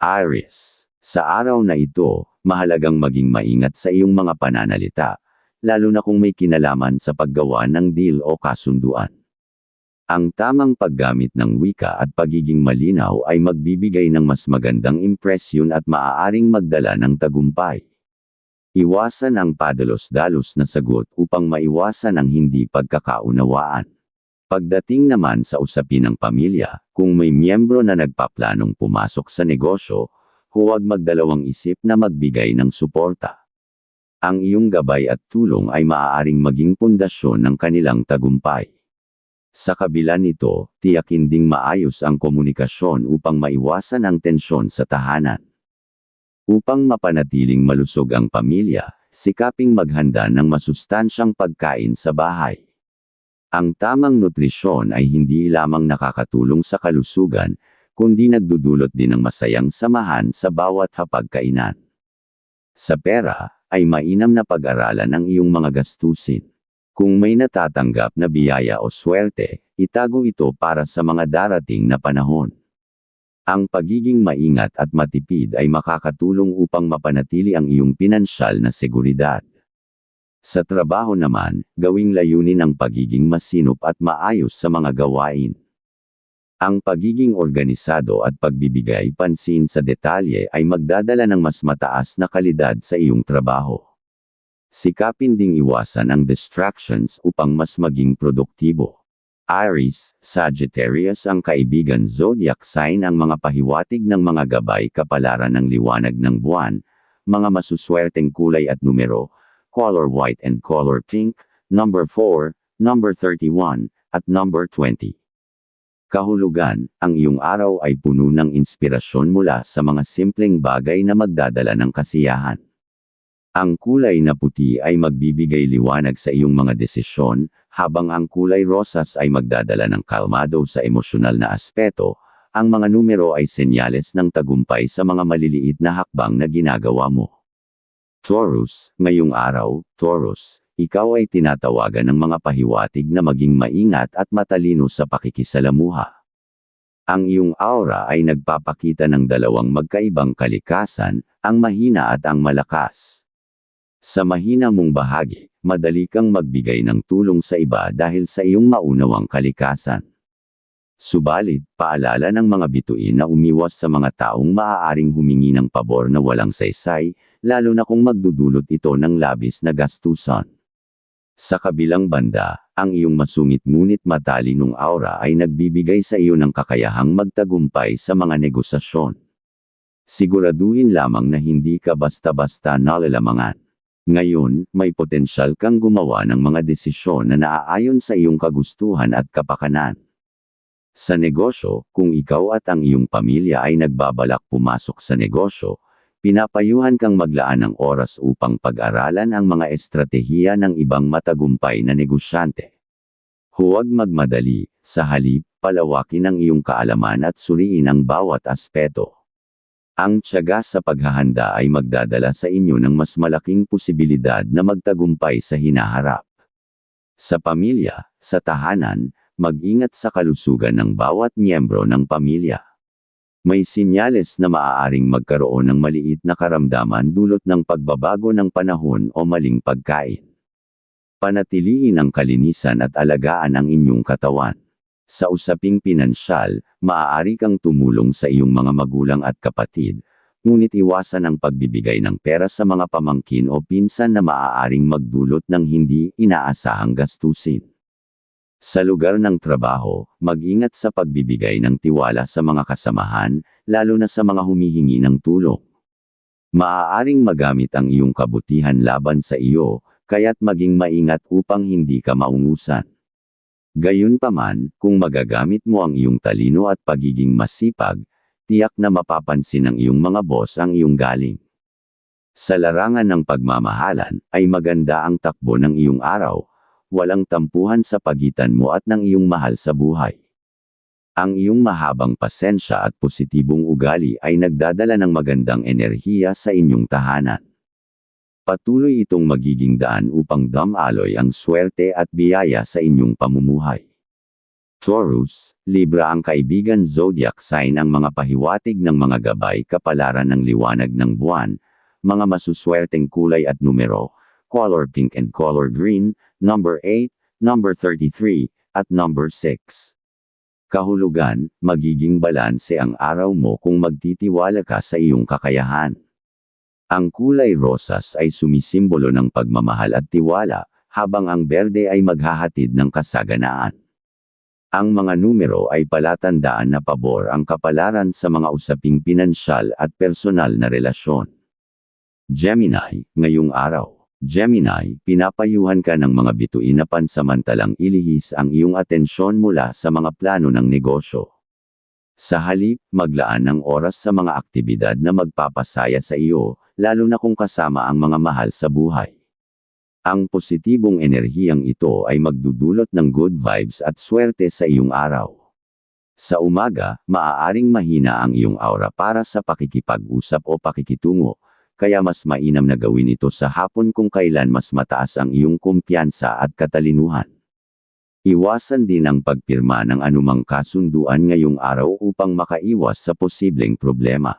Aries, sa araw na ito, mahalagang maging maingat sa iyong mga pananalita, lalo na kung may kinalaman sa paggawa ng deal o kasunduan. Ang tamang paggamit ng wika at pagiging malinaw ay magbibigay ng mas magandang impresyon at maaaring magdala ng tagumpay. Iwasan ang padalos-dalos na sagot upang maiwasan ang hindi pagkakaunawaan. Pagdating naman sa usapin ng pamilya, kung may miyembro na nagpaplanong pumasok sa negosyo, huwag magdalawang isip na magbigay ng suporta. Ang iyong gabay at tulong ay maaaring maging pundasyon ng kanilang tagumpay. Sa kabila nito, tiyakin ding maayos ang komunikasyon upang maiwasan ang tensyon sa tahanan. Upang mapanatiling malusog ang pamilya, sikaping maghanda ng masustansyang pagkain sa bahay. Ang tamang nutrisyon ay hindi lamang nakakatulong sa kalusugan, kundi nagdudulot din ng masayang samahan sa bawat hapagkainan. Sa pera, ay mainam na pag-aralan ang iyong mga gastusin. Kung may natatanggap na biyaya o swerte, itago ito para sa mga darating na panahon. Ang pagiging maingat at matipid ay makakatulong upang mapanatili ang iyong pinansyal na seguridad. Sa trabaho naman, gawing layunin ang pagiging masinop at maayos sa mga gawain. Ang pagiging organisado at pagbibigay pansin sa detalye ay magdadala ng mas mataas na kalidad sa iyong trabaho. Sikapin ding iwasan ang distractions upang mas maging produktibo. Aries, Sagittarius ang kaibigan zodiac sign ang mga pahiwatig ng mga gabay kapalaran ng liwanag ng buwan, mga masuswerteng kulay at numero, color white and color pink, number 4, number 31, at number 20. Kahulugan, ang iyong araw ay puno ng inspirasyon mula sa mga simpleng bagay na magdadala ng kasiyahan. Ang kulay na puti ay magbibigay liwanag sa iyong mga desisyon, habang ang kulay rosas ay magdadala ng kalmado sa emosyonal na aspeto, ang mga numero ay senyales ng tagumpay sa mga maliliit na hakbang na ginagawa mo. Taurus, ngayong araw, Taurus, ikaw ay tinatawagan ng mga pahiwatig na maging maingat at matalino sa pakikisalamuha. Ang iyong aura ay nagpapakita ng dalawang magkaibang kalikasan, ang mahina at ang malakas. Sa mahina mong bahagi, madali kang magbigay ng tulong sa iba dahil sa iyong maunawang kalikasan. Subalit, paalala ng mga bituin na umiwas sa mga taong maaaring humingi ng pabor na walang saysay, lalo na kung magdudulot ito ng labis na gastusan. Sa kabilang banda, ang iyong masungit ngunit matalinong aura ay nagbibigay sa iyo ng kakayahang magtagumpay sa mga negosasyon. Siguraduhin lamang na hindi ka basta-basta nalalamangan. Ngayon, may potensyal kang gumawa ng mga desisyon na naaayon sa iyong kagustuhan at kapakanan. Sa negosyo, kung ikaw at ang iyong pamilya ay nagbabalak pumasok sa negosyo, pinapayuhan kang maglaan ng oras upang pag-aralan ang mga estratehiya ng ibang matagumpay na negosyante. Huwag magmadali, sa halip, palawakin ang iyong kaalaman at suriin ang bawat aspeto. Ang tiyaga sa paghahanda ay magdadala sa inyo ng mas malaking posibilidad na magtagumpay sa hinaharap. Sa pamilya, sa tahanan, mag-ingat sa kalusugan ng bawat miyembro ng pamilya. May sinyales na maaaring magkaroon ng maliit na karamdaman dulot ng pagbabago ng panahon o maling pagkain. Panatiliin ang kalinisan at alagaan ang inyong katawan. Sa usaping pinansyal, maaari kang tumulong sa iyong mga magulang at kapatid, ngunit iwasan ang pagbibigay ng pera sa mga pamangkin o pinsan na maaaring magdulot ng hindi inaasahang gastusin. Sa lugar ng trabaho, mag-ingat sa pagbibigay ng tiwala sa mga kasamahan, lalo na sa mga humihingi ng tulong. Maaaring magamit ang iyong kabutihan laban sa iyo, kaya't maging maingat upang hindi ka maungusan. Gayunpaman, kung magagamit mo ang iyong talino at pagiging masipag, tiyak na mapapansin ng iyong mga boss ang iyong galing. Sa larangan ng pagmamahalan, ay maganda ang takbo ng iyong araw, walang tampuhan sa pagitan mo at ng iyong mahal sa buhay. Ang iyong mahabang pasensya at positibong ugali ay nagdadala ng magandang enerhiya sa inyong tahanan. Patuloy itong magiging daan upang damaloy ang swerte at biyaya sa inyong pamumuhay. Taurus, Libra ang kaibigan zodiac sign ang mga pahiwatig ng mga gabay kapalaran ng liwanag ng buwan, mga masuswerteng kulay at numero, color pink and color green, number 8, number 33, at number 6. Kahulugan, magiging balanse ang araw mo kung magtitiwala ka sa iyong kakayahan. Ang kulay rosas ay sumisimbolo ng pagmamahal at tiwala, habang ang berde ay maghahatid ng kasaganaan. Ang mga numero ay palatandaan na pabor ang kapalaran sa mga usaping pinansyal at personal na relasyon. Gemini, ngayong araw. Gemini, pinapayuhan ka ng mga bituin na pansamantalang ilihis ang iyong atensyon mula sa mga plano ng negosyo. Sa halip, maglaan ng oras sa mga aktibidad na magpapasaya sa iyo, lalo na kung kasama ang mga mahal sa buhay. Ang positibong enerhiyang ito ay magdudulot ng good vibes at swerte sa iyong araw. Sa umaga, maaaring mahina ang iyong aura para sa pakikipag-usap o pakikitungo, kaya mas mainam na gawin ito sa hapon kung kailan mas mataas ang iyong kumpiyansa at katalinuhan. Iwasan din ang pagpirma ng anumang kasunduan ngayong araw upang makaiwas sa posibleng problema.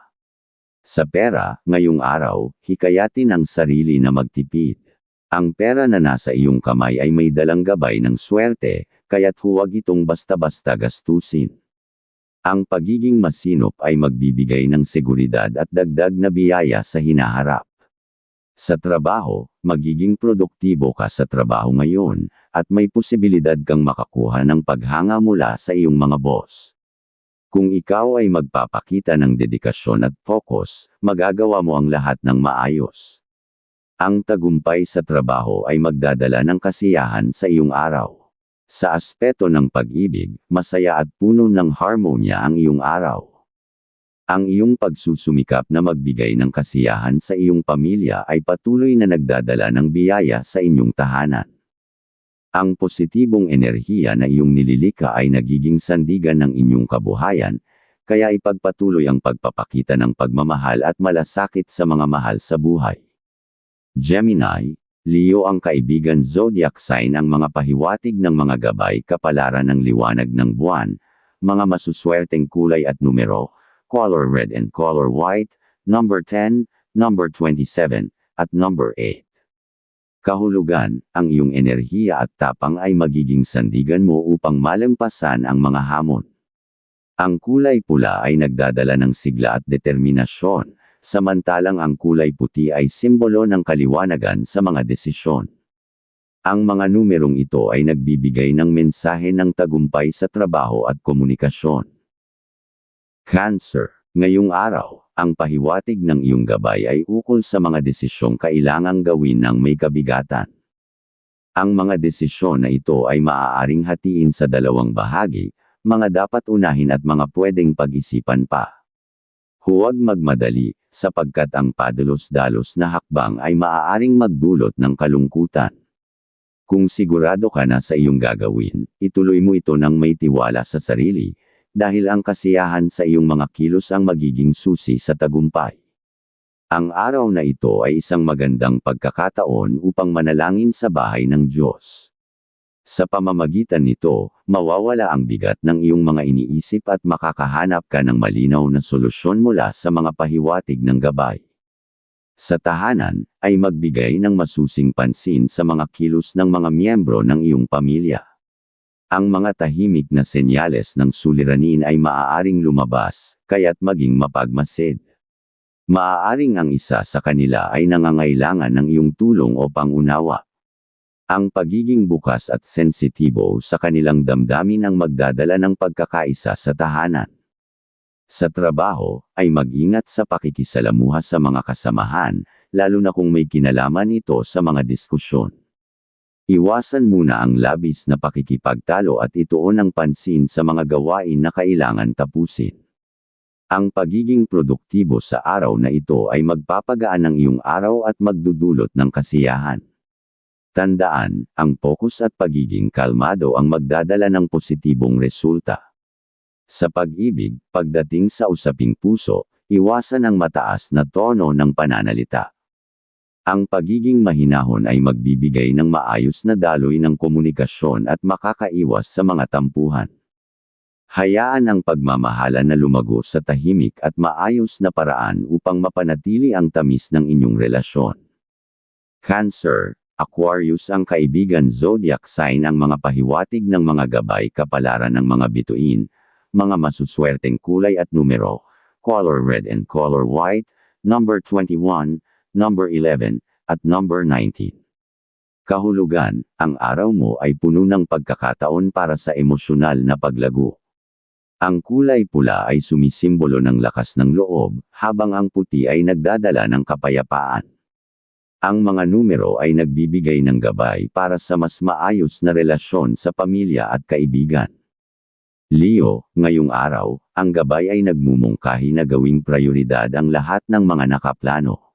Sa pera, ngayong araw, hikayatin ang sarili na magtipid. Ang pera na nasa iyong kamay ay may dalang gabay ng swerte, kaya't huwag itong basta-basta gastusin. Ang pagiging masinop ay magbibigay ng seguridad at dagdag na biyaya sa hinaharap. Sa trabaho, magiging produktibo ka sa trabaho ngayon, at may posibilidad kang makakuha ng paghanga mula sa iyong mga boss. Kung ikaw ay magpapakita ng dedikasyon at focus, magagawa mo ang lahat ng maayos. Ang tagumpay sa trabaho ay magdadala ng kasiyahan sa iyong araw. Sa aspeto ng pag-ibig, masaya at puno ng harmonya ang iyong araw. Ang iyong pagsusumikap na magbigay ng kasiyahan sa iyong pamilya ay patuloy na nagdadala ng biyaya sa inyong tahanan. Ang positibong enerhiya na iyong nililika ay nagiging sandigan ng inyong kabuhayan, kaya ipagpatuloy ang pagpapakita ng pagmamahal at malasakit sa mga mahal sa buhay. Gemini, Leo ang kaibigan zodiac sign ang mga pahiwatig ng mga gabay kapalaran ng liwanag ng buwan, mga masuswerteng kulay at numero, color red and color white, number 10, number 27, at number 8. Kahulugan, ang iyong enerhiya at tapang ay magiging sandigan mo upang malampasan ang mga hamon. Ang kulay pula ay nagdadala ng sigla at determinasyon, samantalang ang kulay puti ay simbolo ng kaliwanagan sa mga desisyon. Ang mga numerong ito ay nagbibigay ng mensahe ng tagumpay sa trabaho at komunikasyon. Cancer. Ngayong araw, ang pahiwatig ng iyong gabay ay ukol sa mga desisyong kailangang gawin ng may kabigatan. Ang mga desisyon na ito ay maaaring hatiin sa dalawang bahagi, mga dapat unahin at mga pwedeng pag-isipan pa. Huwag magmadali, sapagkat ang padalos-dalos na hakbang ay maaaring magdulot ng kalungkutan. Kung sigurado ka na sa iyong gagawin, ituloy mo ito ng may tiwala sa sarili, dahil ang kasiyahan sa iyong mga kilos ang magiging susi sa tagumpay. Ang araw na ito ay isang magandang pagkakataon upang manalangin sa bahay ng Diyos. Sa pamamagitan nito, mawawala ang bigat ng iyong mga iniisip at makakahanap ka ng malinaw na solusyon mula sa mga pahiwatig ng gabay. Sa tahanan, ay magbigay ng masusing pansin sa mga kilos ng mga miyembro ng iyong pamilya. Ang mga tahimik na senyales ng suliranin ay maaaring lumabas, kaya't maging mapagmasid. Maaaring ang isa sa kanila ay nangangailangan ng iyong tulong o pangunawa. Ang pagiging bukas at sensitibo sa kanilang damdamin ang magdadala ng pagkakaisa sa tahanan. Sa trabaho, ay mag-ingat sa pakikisalamuha sa mga kasamahan, lalo na kung may kinalaman ito sa mga diskusyon. Iwasan muna ang labis na pakikipagtalo at ituon ang pansin sa mga gawain na kailangan tapusin. Ang pagiging produktibo sa araw na ito ay magpapagaan ng iyong araw at magdudulot ng kasiyahan. Tandaan, ang focus at pagiging kalmado ang magdadala ng positibong resulta. Sa pag-ibig, pagdating sa usaping puso, iwasan ang mataas na tono ng pananalita. Ang pagiging mahinahon ay magbibigay ng maayos na daloy ng komunikasyon at makakaiwas sa mga tampuhan. Hayaan ang pagmamahala na lumago sa tahimik at maayos na paraan upang mapanatili ang tamis ng inyong relasyon. Cancer, Aquarius ang kaibigan zodiac sign ang mga pahiwatig ng mga gabay kapalaran ng mga bituin, mga masuswerteng kulay at numero, color red and color white, number 21, number 11, at number 19. Kahulugan, ang araw mo ay puno ng pagkakataon para sa emosyonal na paglago. Ang kulay pula ay sumisimbolo ng lakas ng loob, habang ang puti ay nagdadala ng kapayapaan. Ang mga numero ay nagbibigay ng gabay para sa mas maayos na relasyon sa pamilya at kaibigan. Leo, ngayong araw, ang gabay ay nagmumungkahi na gawing prioridad ang lahat ng mga nakaplano.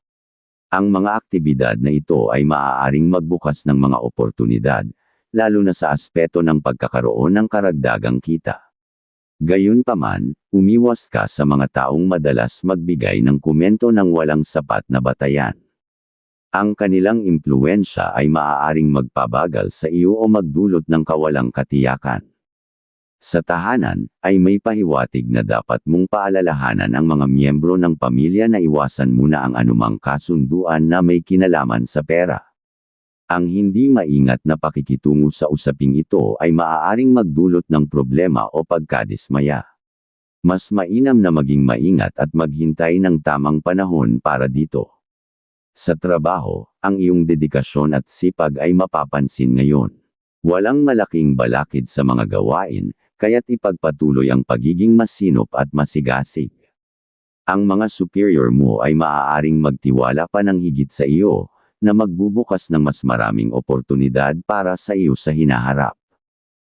Ang mga aktibidad na ito ay maaaring magbukas ng mga oportunidad, lalo na sa aspeto ng pagkakaroon ng karagdagang kita. Gayunpaman, umiwas ka sa mga taong madalas magbigay ng komento ng walang sapat na batayan. Ang kanilang impluensya ay maaaring magpabagal sa iyo o magdulot ng kawalang katiyakan. Sa tahanan, ay may pahiwatig na dapat mong paalalahanan ang mga miyembro ng pamilya na iwasan muna ang anumang kasunduan na may kinalaman sa pera. Ang hindi maingat na pakikitungo sa usaping ito ay maaaring magdulot ng problema o pagkadismaya. Mas mainam na maging maingat at maghintay ng tamang panahon para dito. Sa trabaho, ang iyong dedikasyon at sipag ay mapapansin ngayon. Walang malaking balakid sa mga gawain, kaya't ipagpatuloy ang pagiging masinop at masigasig. Ang mga superior mo ay maaaring magtiwala pa ng higit sa iyo, na magbubukas ng mas maraming oportunidad para sa iyo sa hinaharap.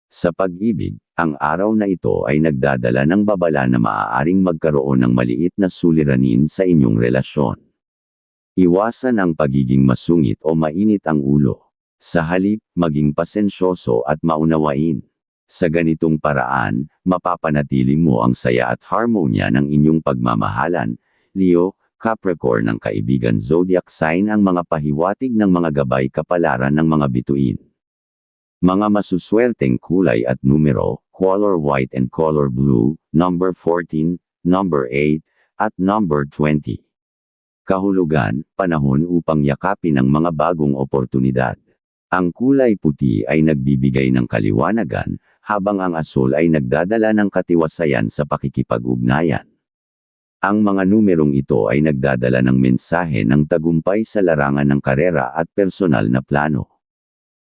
Sa pag-ibig, ang araw na ito ay nagdadala ng babala na maaaring magkaroon ng maliit na suliranin sa inyong relasyon. Iwasan ang pagiging masungit o mainit ang ulo. Sa halip, maging pasensyoso at maunawain. Sa ganitong paraan, mapapanatili mo ang saya at harmonya ng inyong pagmamahalan. Leo, Capricorn ng kaibigan zodiac sign ang mga pahiwatig ng mga gabay kapalaran ng mga bituin. Mga masuswerteng kulay at numero, color white and color blue, number 14, number 8, at number 20. Kahulugan, panahon upang yakapin ang mga bagong oportunidad. Ang kulay puti ay nagbibigay ng kaliwanagan, habang ang asul ay nagdadala ng katiwasayan sa pakikipag-ugnayan. Ang mga numerong ito ay nagdadala ng mensahe ng tagumpay sa larangan ng karera at personal na plano.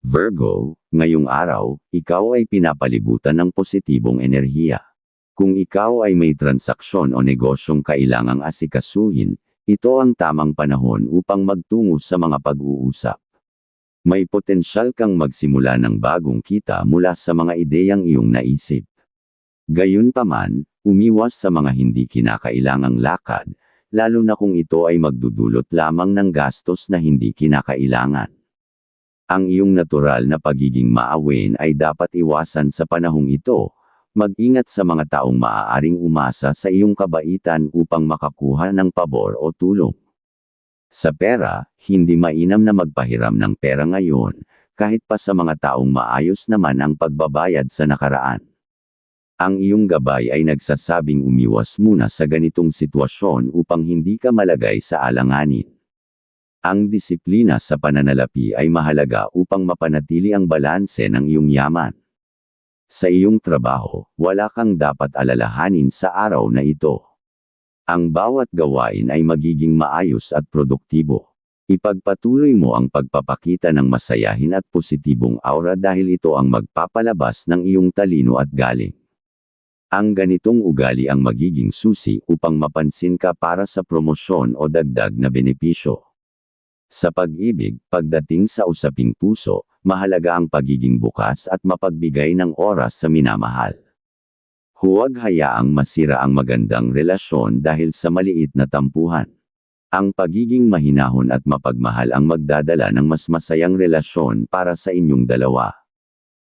Virgo, ngayong araw, ikaw ay pinapalibutan ng positibong enerhiya. Kung ikaw ay may transaksyon o negosyong kailangang asikasuhin, ito ang tamang panahon upang magtungo sa mga pag-uusap. May potensyal kang magsimula ng bagong kita mula sa mga ideyang iyong naisip. Gayunpaman, umiwas sa mga hindi kinakailangang lakad, lalo na kung ito ay magdudulot lamang ng gastos na hindi kinakailangan. Ang iyong natural na pagiging maawin ay dapat iwasan sa panahong ito, mag-ingat sa mga taong maaaring umasa sa iyong kabaitan upang makakuha ng pabor o tulong. Sa pera, hindi mainam na magpahiram ng pera ngayon, kahit pa sa mga taong maayos naman ang pagbabayad sa nakaraan. Ang iyong gabay ay nagsasabing umiwas muna sa ganitong sitwasyon upang hindi ka malagay sa alanganin. Ang disiplina sa pananalapi ay mahalaga upang mapanatili ang balanse ng iyong yaman. Sa iyong trabaho, wala kang dapat alalahanin sa araw na ito. Ang bawat gawain ay magiging maayos at produktibo. Ipagpatuloy mo ang pagpapakita ng masayahin at positibong aura dahil ito ang magpapalabas ng iyong talino at galing. Ang ganitong ugali ang magiging susi upang mapansin ka para sa promosyon o dagdag na benepisyo. Sa pag-ibig, pagdating sa usaping puso, mahalaga ang pagiging bukas at mapagbigay ng oras sa minamahal. Huwag hayaang masira ang magandang relasyon dahil sa maliit na tampuhan. Ang pagiging mahinahon at mapagmahal ang magdadala ng mas masayang relasyon para sa inyong dalawa.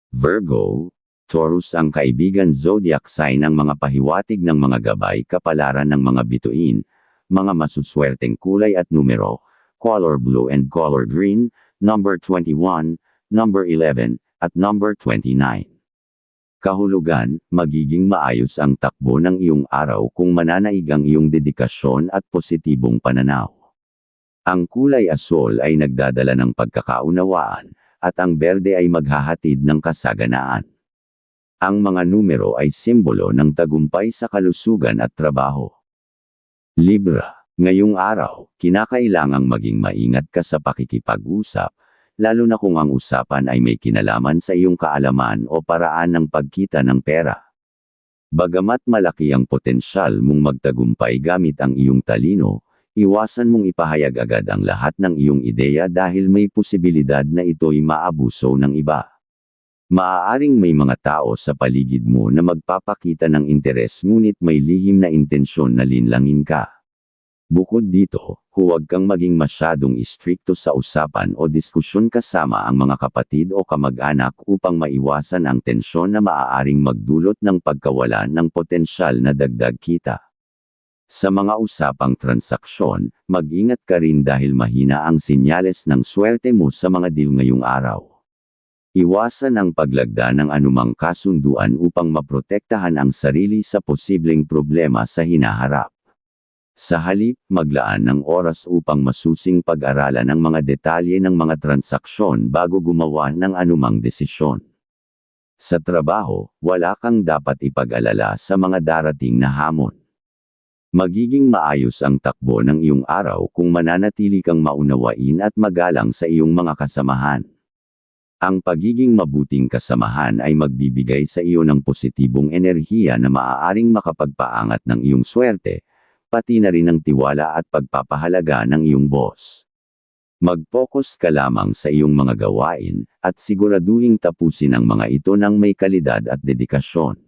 Virgo, Taurus ang kaibigan zodiac sign ng mga pahiwatig ng mga gabay kapalaran ng mga bituin, mga masuswerteng kulay at numero, color blue and color green, number 21, number 11, at number 29. Kahulugan, magiging maayos ang takbo ng iyong araw kung mananaig ang iyong dedikasyon at positibong pananaw. Ang kulay asol ay nagdadala ng pagkakaunawaan, at ang berde ay maghahatid ng kasaganaan. Ang mga numero ay simbolo ng tagumpay sa kalusugan at trabaho. Libra, ngayong araw, kinakailangang maging maingat ka sa pakikipag-usap, lalo na kung ang usapan ay may kinalaman sa iyong kaalaman o paraan ng pagkita ng pera. Bagamat malaki ang potensyal mong magtagumpay gamit ang iyong talino, iwasan mong ipahayag agad ang lahat ng iyong ideya dahil may posibilidad na ito'y maabuso ng iba. Maaaring may mga tao sa paligid mo na magpapakita ng interes ngunit may lihim na intensyon na linlangin ka. Bukod dito, huwag kang maging masyadong istrikto sa usapan o diskusyon kasama ang mga kapatid o kamag-anak upang maiwasan ang tensyon na maaaring magdulot ng pagkawalan ng potensyal na dagdag kita. Sa mga usapang transaksyon, mag-ingat ka rin dahil mahina ang sinyales ng swerte mo sa mga deal ngayong araw. Iwasan ang paglagda ng anumang kasunduan upang maprotektahan ang sarili sa posibleng problema sa hinaharap. Sa halip, maglaan ng oras upang masusing pag-aralan ang mga detalye ng mga transaksyon bago gumawa ng anumang desisyon. Sa trabaho, wala kang dapat ipag-alala sa mga darating na hamon. Magiging maayos ang takbo ng iyong araw kung mananatili kang maunawain at magalang sa iyong mga kasamahan. Ang pagiging mabuting kasamahan ay magbibigay sa iyo ng positibong enerhiya na maaaring makapagpaangat ng iyong swerte, pati na rin ang tiwala at pagpapahalaga ng iyong boss. Mag-focus ka lamang sa iyong mga gawain, at siguraduhing tapusin ang mga ito ng may kalidad at dedikasyon.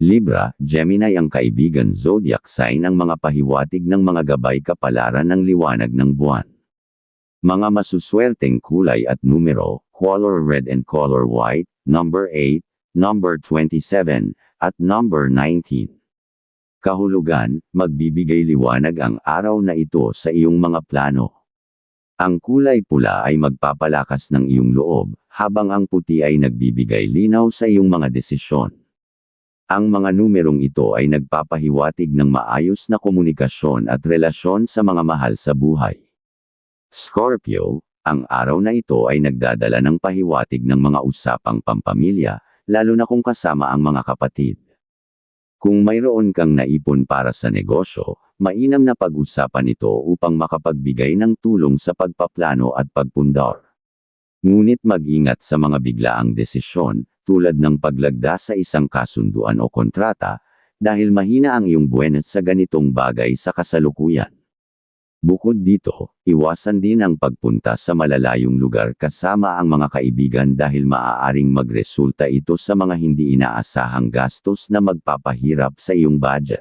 Libra, Gemini ang kaibigan zodiac sign ang mga pahiwatig ng mga gabay kapalaran ng liwanag ng buwan. Mga masuswerteng kulay at numero, color red and color white, number 8, number 27, at number 19 kahulugan, magbibigay liwanag ang araw na ito sa iyong mga plano. Ang kulay pula ay magpapalakas ng iyong loob, habang ang puti ay nagbibigay linaw sa iyong mga desisyon. Ang mga numerong ito ay nagpapahiwatig ng maayos na komunikasyon at relasyon sa mga mahal sa buhay. Scorpio, ang araw na ito ay nagdadala ng pahiwatig ng mga usapang pampamilya, lalo na kung kasama ang mga kapatid. Kung mayroon kang naipon para sa negosyo, mainam na pag-usapan ito upang makapagbigay ng tulong sa pagpaplano at pagpundar. Ngunit mag-ingat sa mga biglaang desisyon, tulad ng paglagda sa isang kasunduan o kontrata, dahil mahina ang iyong buwenet sa ganitong bagay sa kasalukuyan. Bukod dito, iwasan din ang pagpunta sa malalayong lugar kasama ang mga kaibigan dahil maaaring magresulta ito sa mga hindi inaasahang gastos na magpapahirap sa iyong budget.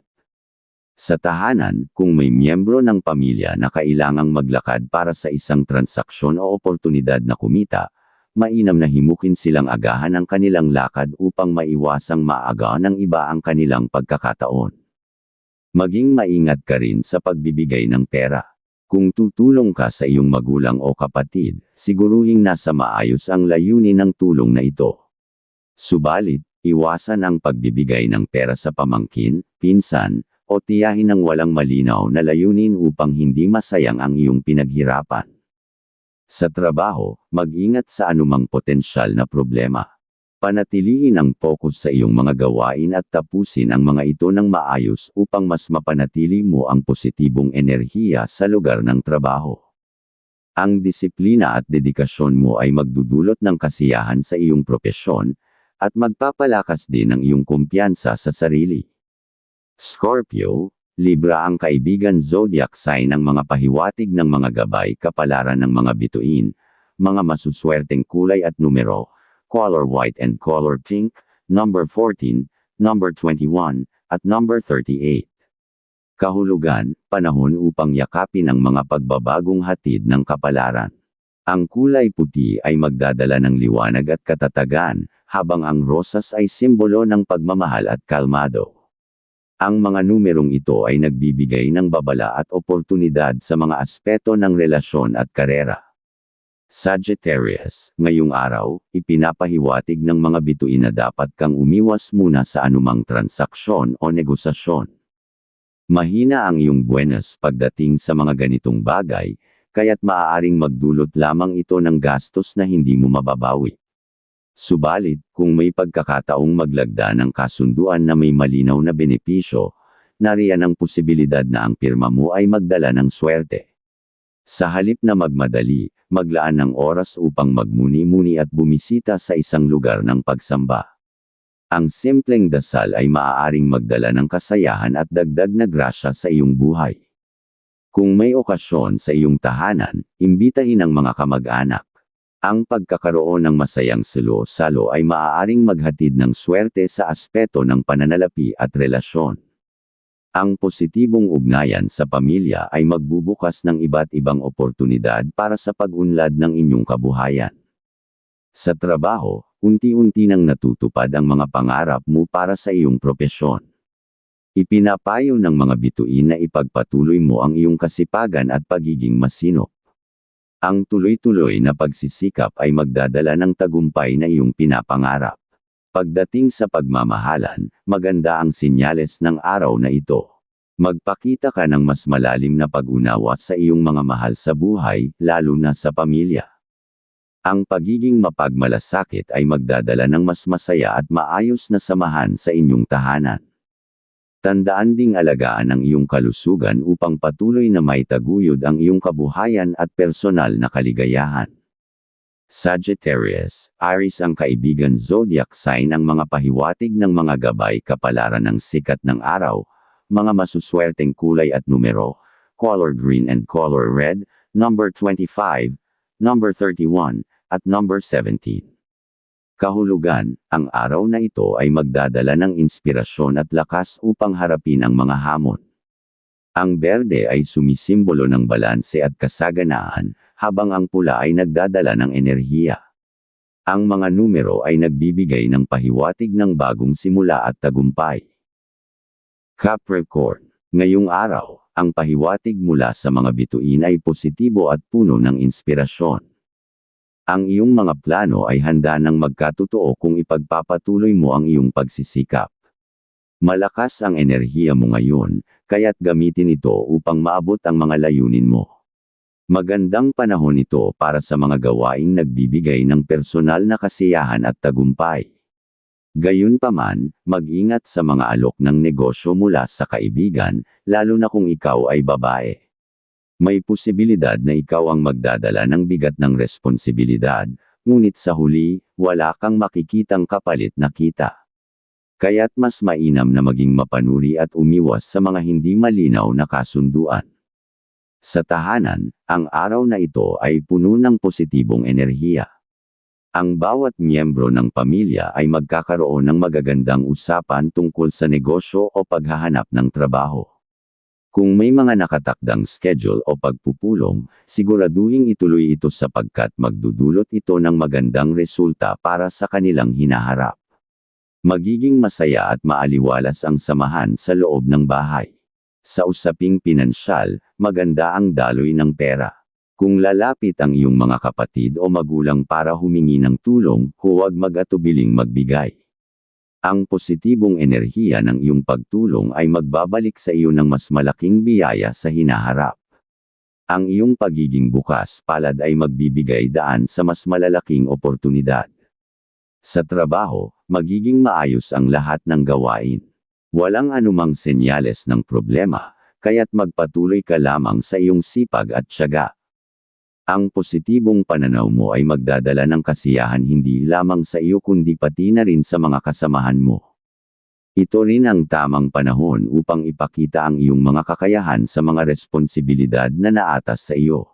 Sa tahanan, kung may miyembro ng pamilya na kailangang maglakad para sa isang transaksyon o oportunidad na kumita, mainam na himukin silang agahan ang kanilang lakad upang maiwasang maaga ng iba ang kanilang pagkakataon. Maging maingat ka rin sa pagbibigay ng pera. Kung tutulong ka sa iyong magulang o kapatid, siguruhing nasa maayos ang layunin ng tulong na ito. Subalit, iwasan ang pagbibigay ng pera sa pamangkin, pinsan, o tiyahin ng walang malinaw na layunin upang hindi masayang ang iyong pinaghirapan. Sa trabaho, mag-ingat sa anumang potensyal na problema. Panatilihin ang focus sa iyong mga gawain at tapusin ang mga ito ng maayos upang mas mapanatili mo ang positibong enerhiya sa lugar ng trabaho. Ang disiplina at dedikasyon mo ay magdudulot ng kasiyahan sa iyong propesyon, at magpapalakas din ng iyong kumpiyansa sa sarili. Scorpio, Libra ang kaibigan zodiac sign ng mga pahiwatig ng mga gabay kapalaran ng mga bituin, mga masuswerteng kulay at numero, color white and color pink, number 14, number 21, at number 38. Kahulugan, panahon upang yakapin ang mga pagbabagong hatid ng kapalaran. Ang kulay puti ay magdadala ng liwanag at katatagan, habang ang rosas ay simbolo ng pagmamahal at kalmado. Ang mga numerong ito ay nagbibigay ng babala at oportunidad sa mga aspeto ng relasyon at karera. Sagittarius, ngayong araw, ipinapahiwatig ng mga bituin na dapat kang umiwas muna sa anumang transaksyon o negosasyon. Mahina ang iyong buenas pagdating sa mga ganitong bagay, kaya't maaaring magdulot lamang ito ng gastos na hindi mo mababawi. Subalit, kung may pagkakataong maglagda ng kasunduan na may malinaw na benepisyo, nariyan ang posibilidad na ang pirma mo ay magdala ng swerte. Sa halip na magmadali, maglaan ng oras upang magmuni-muni at bumisita sa isang lugar ng pagsamba. Ang simpleng dasal ay maaaring magdala ng kasayahan at dagdag na grasya sa iyong buhay. Kung may okasyon sa iyong tahanan, imbitahin ang mga kamag-anak. Ang pagkakaroon ng masayang salo-salo ay maaaring maghatid ng swerte sa aspeto ng pananalapi at relasyon. Ang positibong ugnayan sa pamilya ay magbubukas ng iba't ibang oportunidad para sa pag-unlad ng inyong kabuhayan. Sa trabaho, unti-unti nang natutupad ang mga pangarap mo para sa iyong propesyon. Ipinapayo ng mga bituin na ipagpatuloy mo ang iyong kasipagan at pagiging masinop. Ang tuloy-tuloy na pagsisikap ay magdadala ng tagumpay na iyong pinapangarap. Pagdating sa pagmamahalan, maganda ang sinyales ng araw na ito. Magpakita ka ng mas malalim na pag-unawa sa iyong mga mahal sa buhay, lalo na sa pamilya. Ang pagiging mapagmalasakit ay magdadala ng mas masaya at maayos na samahan sa inyong tahanan. Tandaan ding alagaan ang iyong kalusugan upang patuloy na maitaguyod ang iyong kabuhayan at personal na kaligayahan. Sagittarius, Aries ang kaibigan zodiac sign ang mga pahiwatig ng mga gabay kapalaran ng sikat ng araw, mga masuswerteng kulay at numero, color green and color red, number 25, number 31, at number 17. Kahulugan, ang araw na ito ay magdadala ng inspirasyon at lakas upang harapin ang mga hamon. Ang berde ay sumisimbolo ng balanse at kasaganaan, habang ang pula ay nagdadala ng enerhiya. Ang mga numero ay nagbibigay ng pahiwatig ng bagong simula at tagumpay. Capricorn, ngayong araw, ang pahiwatig mula sa mga bituin ay positibo at puno ng inspirasyon. Ang iyong mga plano ay handa ng magkatotoo kung ipagpapatuloy mo ang iyong pagsisikap. Malakas ang enerhiya mo ngayon, kaya't gamitin ito upang maabot ang mga layunin mo. Magandang panahon ito para sa mga gawaing nagbibigay ng personal na kasiyahan at tagumpay. Gayunpaman, mag-ingat sa mga alok ng negosyo mula sa kaibigan, lalo na kung ikaw ay babae. May posibilidad na ikaw ang magdadala ng bigat ng responsibilidad, ngunit sa huli, wala kang makikitang kapalit na kita. Kaya't mas mainam na maging mapanuri at umiwas sa mga hindi malinaw na kasunduan. Sa tahanan, ang araw na ito ay puno ng positibong enerhiya. Ang bawat miyembro ng pamilya ay magkakaroon ng magagandang usapan tungkol sa negosyo o paghahanap ng trabaho. Kung may mga nakatakdang schedule o pagpupulong, siguraduhin ituloy ito sapagkat magdudulot ito ng magandang resulta para sa kanilang hinaharap. Magiging masaya at maaliwalas ang samahan sa loob ng bahay. Sa usaping pinansyal, maganda ang daloy ng pera. Kung lalapit ang iyong mga kapatid o magulang para humingi ng tulong, huwag mag-atubiling magbigay. Ang positibong enerhiya ng iyong pagtulong ay magbabalik sa iyo ng mas malaking biyaya sa hinaharap. Ang iyong pagiging bukas palad ay magbibigay daan sa mas malalaking oportunidad. Sa trabaho, magiging maayos ang lahat ng gawain. Walang anumang senyales ng problema, kaya't magpatuloy ka lamang sa iyong sipag at tiyaga. Ang positibong pananaw mo ay magdadala ng kasiyahan hindi lamang sa iyo kundi pati na rin sa mga kasamahan mo. Ito rin ang tamang panahon upang ipakita ang iyong mga kakayahan sa mga responsibilidad na naatas sa iyo.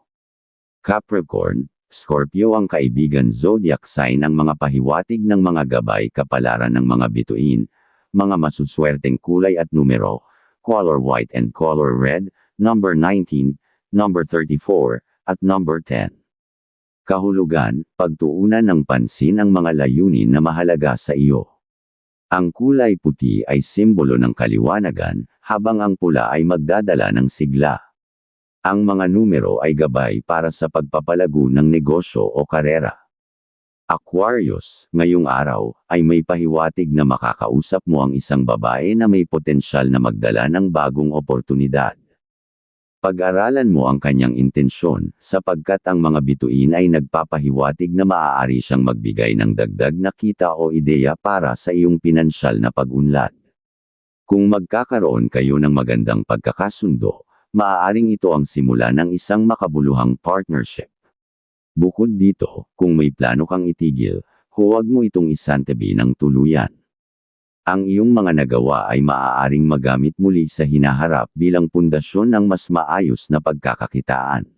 Capricorn, Scorpio ang kaibigan zodiac sign ng mga pahiwatig ng mga gabay kapalaran ng mga bituin, mga masuswerteng kulay at numero, color white and color red, number 19, number 34, at number 10. Kahulugan, pagtuunan ng pansin ang mga layunin na mahalaga sa iyo. Ang kulay puti ay simbolo ng kaliwanagan, habang ang pula ay magdadala ng sigla. Ang mga numero ay gabay para sa pagpapalago ng negosyo o karera. Aquarius, ngayong araw, ay may pahiwatig na makakausap mo ang isang babae na may potensyal na magdala ng bagong oportunidad. Pag-aralan mo ang kanyang intensyon, sapagkat ang mga bituin ay nagpapahiwatig na maaari siyang magbigay ng dagdag na kita o ideya para sa iyong pinansyal na pag-unlad. Kung magkakaroon kayo ng magandang pagkakasundo, maaaring ito ang simula ng isang makabuluhang partnership. Bukod dito, kung may plano kang itigil, huwag mo itong isantabi ng tuluyan. Ang iyong mga nagawa ay maaaring magamit muli sa hinaharap bilang pundasyon ng mas maayos na pagkakakitaan.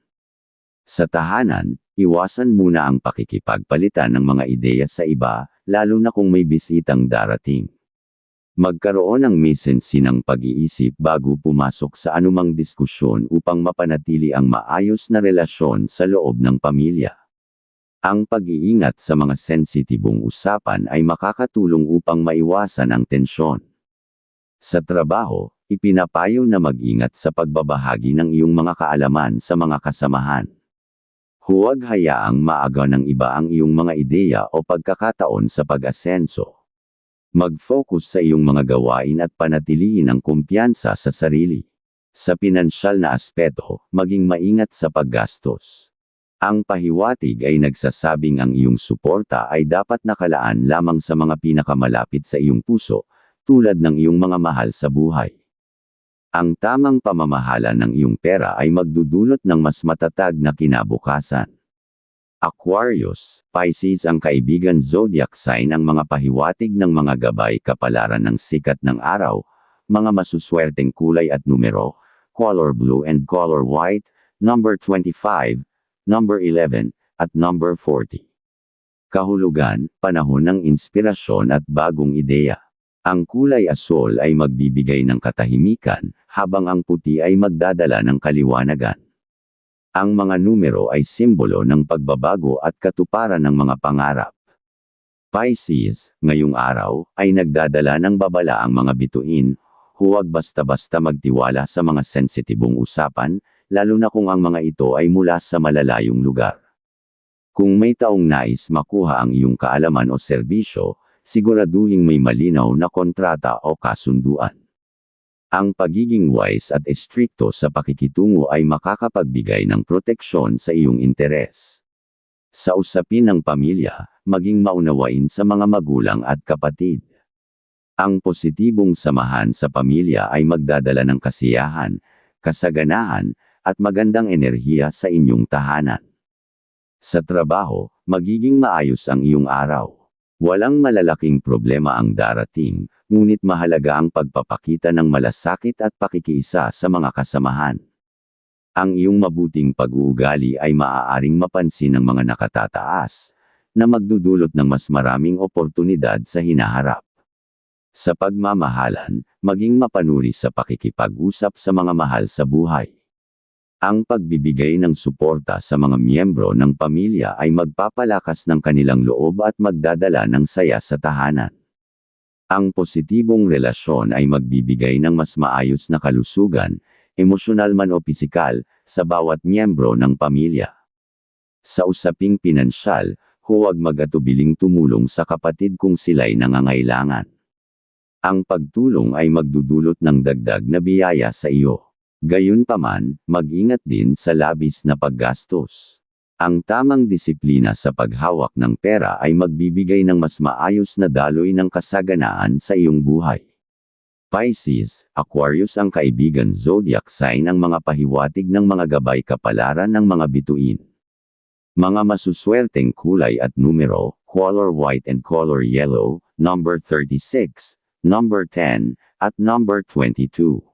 Sa tahanan, iwasan muna ang pakikipagpalitan ng mga ideya sa iba, lalo na kung may bisitang darating. Magkaroon ng mesensi ng pag-iisip bago pumasok sa anumang diskusyon upang mapanatili ang maayos na relasyon sa loob ng pamilya. Ang pag-iingat sa mga sensitibong usapan ay makakatulong upang maiwasan ang tensyon. Sa trabaho, ipinapayo na mag-ingat sa pagbabahagi ng iyong mga kaalaman sa mga kasamahan. Huwag hayaang maaga ng iba ang iyong mga ideya o pagkakataon sa pag-asenso. Mag-focus sa iyong mga gawain at panatilihin ang kumpiyansa sa sarili. Sa pinansyal na aspeto, maging maingat sa paggastos. Ang pahiwatig ay nagsasabing ang iyong suporta ay dapat nakalaan lamang sa mga pinakamalapit sa iyong puso, tulad ng iyong mga mahal sa buhay. Ang tamang pamamahala ng iyong pera ay magdudulot ng mas matatag na kinabukasan. Aquarius, Pisces ang kaibigan zodiac sign ang mga pahiwatig ng mga gabay kapalaran ng sikat ng araw, mga masuswerteng kulay at numero, color blue and color white, number 25, number 11, at number 40. Kahulugan, panahon ng inspirasyon at bagong ideya. Ang kulay asol ay magbibigay ng katahimikan, habang ang puti ay magdadala ng kaliwanagan. Ang mga numero ay simbolo ng pagbabago at katuparan ng mga pangarap. Pisces, ngayong araw, ay nagdadala ng babala ang mga bituin, huwag basta-basta magtiwala sa mga sensitibong usapan, lalo na kung ang mga ito ay mula sa malalayong lugar. Kung may taong nais makuha ang iyong kaalaman o serbisyo, siguraduhing may malinaw na kontrata o kasunduan. Ang pagiging wise at estrikto sa pakikitungo ay makakapagbigay ng proteksyon sa iyong interes. Sa usapin ng pamilya, maging maunawain sa mga magulang at kapatid. Ang positibong samahan sa pamilya ay magdadala ng kasiyahan, kasaganahan, at magandang enerhiya sa inyong tahanan. Sa trabaho, magiging maayos ang iyong araw. Walang malalaking problema ang darating, ngunit mahalaga ang pagpapakita ng malasakit at pakikiisa sa mga kasamahan. Ang iyong mabuting pag-uugali ay maaaring mapansin ng mga nakatataas, na magdudulot ng mas maraming oportunidad sa hinaharap. Sa pagmamahalan, maging mapanuri sa pakikipag-usap sa mga mahal sa buhay. Ang pagbibigay ng suporta sa mga miyembro ng pamilya ay magpapalakas ng kanilang loob at magdadala ng saya sa tahanan. Ang positibong relasyon ay magbibigay ng mas maayos na kalusugan, emosyonal man o pisikal, sa bawat miyembro ng pamilya. Sa usaping pinansyal, huwag magatubiling tumulong sa kapatid kung sila'y nangangailangan. Ang pagtulong ay magdudulot ng dagdag na biyaya sa iyo. Gayunpaman, mag-ingat din sa labis na paggastos. Ang tamang disiplina sa paghawak ng pera ay magbibigay ng mas maayos na daloy ng kasaganaan sa iyong buhay. Pisces, Aquarius ang kaibigan zodiac sign ang mga pahiwatig ng mga gabay kapalaran ng mga bituin. Mga masuswerteng kulay at numero, color white and color yellow, number 36, number 10, at number 22.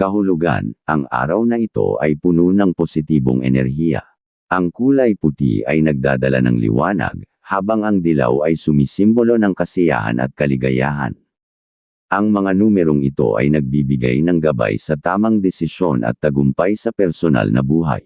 Kahulugan, ang araw na ito ay puno ng positibong enerhiya. Ang kulay puti ay nagdadala ng liwanag, habang ang dilaw ay sumisimbolo ng kasiyahan at kaligayahan. Ang mga numerong ito ay nagbibigay ng gabay sa tamang desisyon at tagumpay sa personal na buhay.